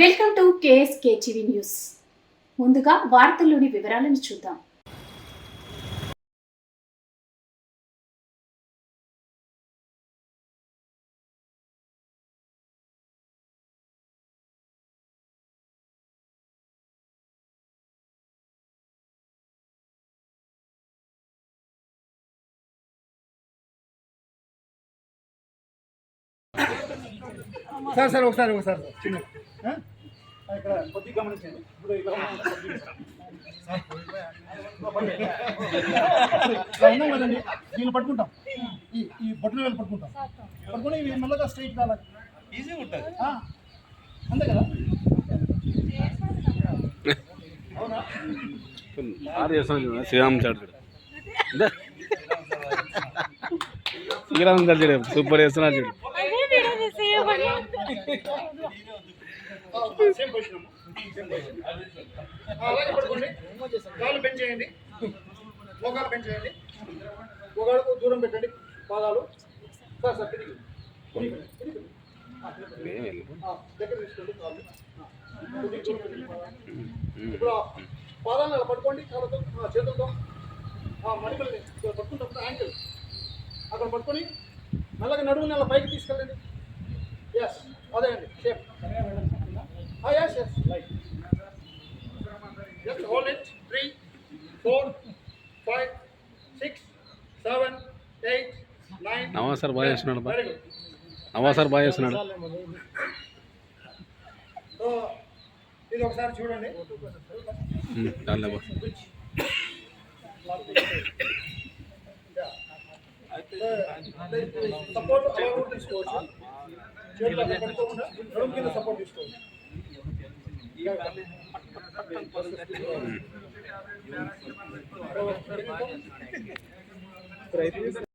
Welcome to K S K TV news. ముందుగా వార్తల్లోని వివరాలను చూద్దాం. సార్ సార్ ఒకసారి ఒకసారి చిన్న ఇక్కడ కొద్దిగా గమనించండి. ఇప్పుడు ఇలా ఉన్నాం, కదండి పట్టుకుంటాం. ఈ ఈ బొట్టులు పట్టుకుంటాం. పట్టుకుని ఇవి మెల్లగా స్ట్రైట్ కావాలి ఈజీ ఉంటుంది. అంతే కదా? శ్రీరామ్ చాడు. శ్రీరామ్ చాడు సూపర్ చేస్తున్నారు చూడు. సేమ్ పొజిషన్ అలాగే పడుకోండి కాళ్ళు బెంచ్ చేయండి మోకాలు బెంచ్ చేయండి దూరం పెట్టండి పాదాలు సార్ సార్ తిరిగి తిరిగి, దగ్గర తీసుకోండి కాళ్ళు ఇప్పుడు పాదాలను అలా పట్టుకోండి కాళ్ళతో చేతులతో ఆ మడికల్ని ఇక్కడ అక్కడ పట్టుకొని మెల్లగా నడుముని అలా పైకి తీసుకెళ్ళండి. ఎస్ అదే అండి same yes yes just hold it three four five six seven eight nine. నవా sir బాగా చేస్తున్నాడు నవా సార్ బాగా చేస్తున్నాడు. సో ఇది ఒకసారి చూడండి. సపోర్ట్ అలా తీసుకోవచ్చు. చేతులు అక్కడ పట్టుకోకుండా నడుము కింద సపోర్ట్ తీసుకోవచ్చు. రైతు